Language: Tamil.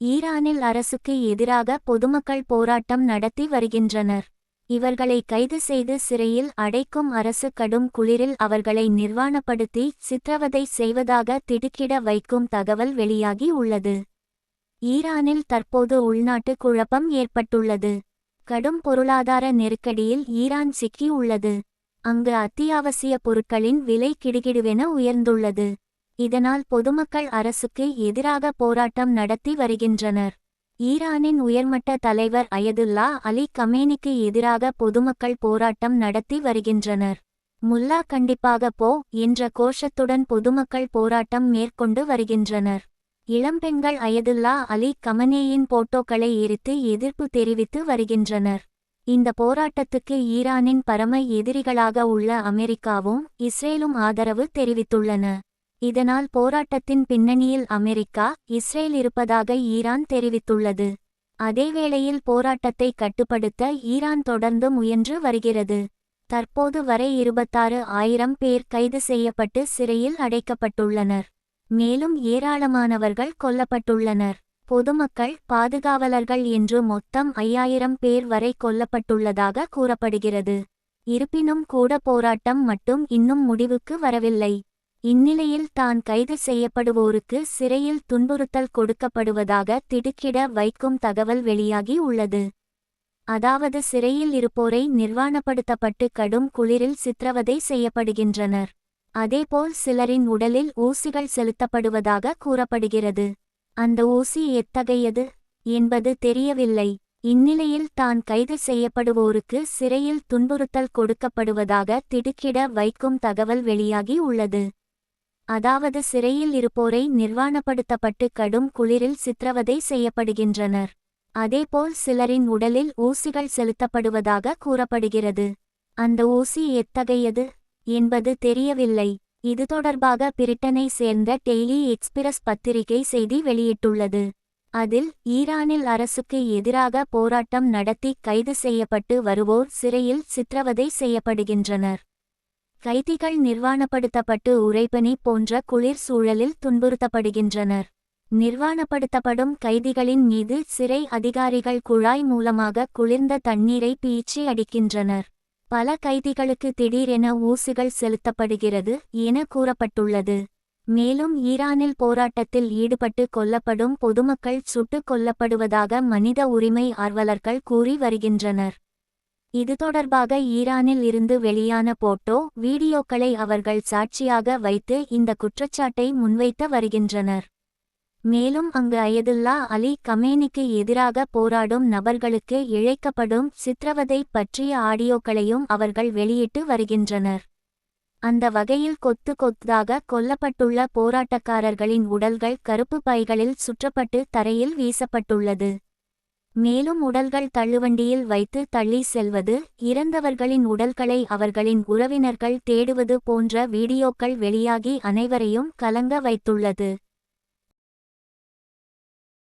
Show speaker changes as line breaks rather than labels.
ஈரானில் அரசுக்கு எதிராக பொதுமக்கள் போராட்டம் நடத்தி வருகின்றனர். இவர்களை கைது செய்து சிறையில் அடைக்கும் அரசு கடும் குளிரில் அவர்களை நிர்வாணப்படுத்தி சித்திரவதை செய்வதாக திடுக்கிட வைக்கும் தகவல் வெளியாகி உள்ளது. ஈரானில் தற்போது உள்நாட்டு குழப்பம் ஏற்பட்டுள்ளது. கடும் பொருளாதார நெருக்கடியில் ஈரான் சிக்கி உள்ளது அங்கு அத்தியாவசிய பொருட்களின் விலை கிடுகிடுவென உயர்ந்துள்ளது. இதனால் பொதுமக்கள் அரசுக்கு எதிராக போராட்டம் நடத்தி வருகின்றனர். ஈரானின் உயர்மட்ட தலைவர் அயதுல்லா அலி கமேனிக்கு எதிராக பொதுமக்கள் போராட்டம் நடத்தி வருகின்றனர். முல்லா கண்டிப்பாக போ என்ற கோஷத்துடன் பொதுமக்கள் போராட்டம் மேற்கொண்டு வருகின்றனர். இளம்பெண்கள் அயதுல்லா அலி கமனேயின் போட்டோக்களை எரித்து எதிர்ப்பு தெரிவித்து வருகின்றனர். இந்த போராட்டத்துக்கு ஈரானின் பரம எதிரிகளாக உள்ள அமெரிக்காவும் இஸ்ரேலும் ஆதரவு தெரிவித்துள்ளன. இதனால் போராட்டத்தின் பின்னணியில் அமெரிக்கா இஸ்ரேல் இருப்பதாக ஈரான் தெரிவித்துள்ளது. அதேவேளையில் போராட்டத்தை கட்டுப்படுத்த ஈரான் தொடர்ந்து முயன்று வருகிறது. தற்போது வரை இருபத்தாறு ஆயிரம் பேர் கைது செய்யப்பட்டு சிறையில் அடைக்கப்பட்டுள்ளனர். மேலும் ஏராளமானவர்கள் கொல்லப்பட்டுள்ளனர். பொதுமக்கள் பாதுகாவலர்கள் என்று மொத்தம் ஐயாயிரம் பேர் வரை கொல்லப்பட்டுள்ளதாக கூறப்படுகிறது. இருப்பினும் கூட போராட்டம் மட்டும் இன்னும் முடிவுக்கு வரவில்லை. இந்நிலையில் தான் கைது செய்யப்படுவோருக்கு சிறையில் துன்புறுத்தல் கொடுக்கப்படுவதாக திடுக்கிட வைக்கும் தகவல் வெளியாகி உள்ளது. அதாவது சிறையில் இருப்போரை நிர்வாணப்படுத்தப்பட்டு கடும் குளிரில் சித்திரவதை செய்யப்படுகின்றனர். அதேபோல் சிலரின் உடலில் ஊசிகள் செலுத்தப்படுவதாக கூறப்படுகிறது. அந்த ஊசி எத்தகையது? என்பது தெரியவில்லை. இந்நிலையில் தான் கைது செய்யப்படுவோருக்கு சிறையில் துன்புறுத்தல் கொடுக்கப்படுவதாக திடுக்கிட வைக்கும் தகவல் வெளியாகி உள்ளது. அதாவது சிறையில் இருப்போரை நிர்வாணப்படுத்தப்பட்டு கடும் குளிரில் சித்திரவதை செய்யப்படுகின்றனர். அதேபோல் சிலரின் உடலில் ஊசிகள் செலுத்தப்படுவதாக கூறப்படுகிறது. அந்த ஊசி எத்தகையது? என்பது தெரியவில்லை. இது தொடர்பாக பிரிட்டனை சேர்ந்த டெய்லி எக்ஸ்பிரஸ் பத்திரிகை செய்தி வெளியிட்டுள்ளது. அதில் ஈரானில் அரசுக்கு எதிராக போராட்டம் நடத்தி கைது செய்யப்பட்டு வருவோர் சிறையில் சித்திரவதை செய்யப்படுகின்றனர். கைதிகள் நிர்வாணப்படுத்தப்பட்டு உறைபனி போன்ற குளிர் சூழலில் துன்புறுத்தப்படுகின்றனர். நிர்வாணப்படுத்தப்படும் கைதிகளின் மீது சிறை அதிகாரிகள் குழாய் மூலமாக குளிர்ந்த தண்ணீரை பீச்சி அடிக்கின்றனர். பல கைதிகளுக்கு திடீரென ஊசிகள் செலுத்தப்படுகிறது என கூறப்பட்டுள்ளது. மேலும் ஈரானில் போராட்டத்தில் ஈடுபட்டு கொல்லப்படும் பொதுமக்கள் சுட்டுக் கொல்லப்படுவதாக மனித உரிமை ஆர்வலர்கள் கூறி வருகின்றனர். இது தொடர்பாக ஈரானில் இருந்து வெளியான போட்டோ வீடியோக்களை அவர்கள் சாட்சியாக வைத்து இந்த குற்றச்சாட்டை முன்வைத்து வருகின்றனர். மேலும் அங்கு அயதுல்லா அலி கமேனிக்கு எதிராக போராடும் நபர்களுக்கு இழைக்கப்படும் சித்திரவதை பற்றிய ஆடியோக்களையும் அவர்கள் வெளியிட்டு வருகின்றனர். அந்த வகையில் கொத்து கொத்தாக கொல்லப்பட்டுள்ள போராட்டக்காரர்களின் உடல்கள் கருப்பு பைகளில் சுற்றப்பட்டு தரையில் வீசப்பட்டுள்ளது. மேலும் உடல்கள் தள்ளுவண்டியில் வைத்து தள்ளி செல்வது இறந்தவர்களின் உடல்களை அவர்களின் உறவினர்கள் தேடுவது போன்ற வீடியோக்கள் வெளியாகி அனைவரையும் கலங்க வைத்துள்ளது.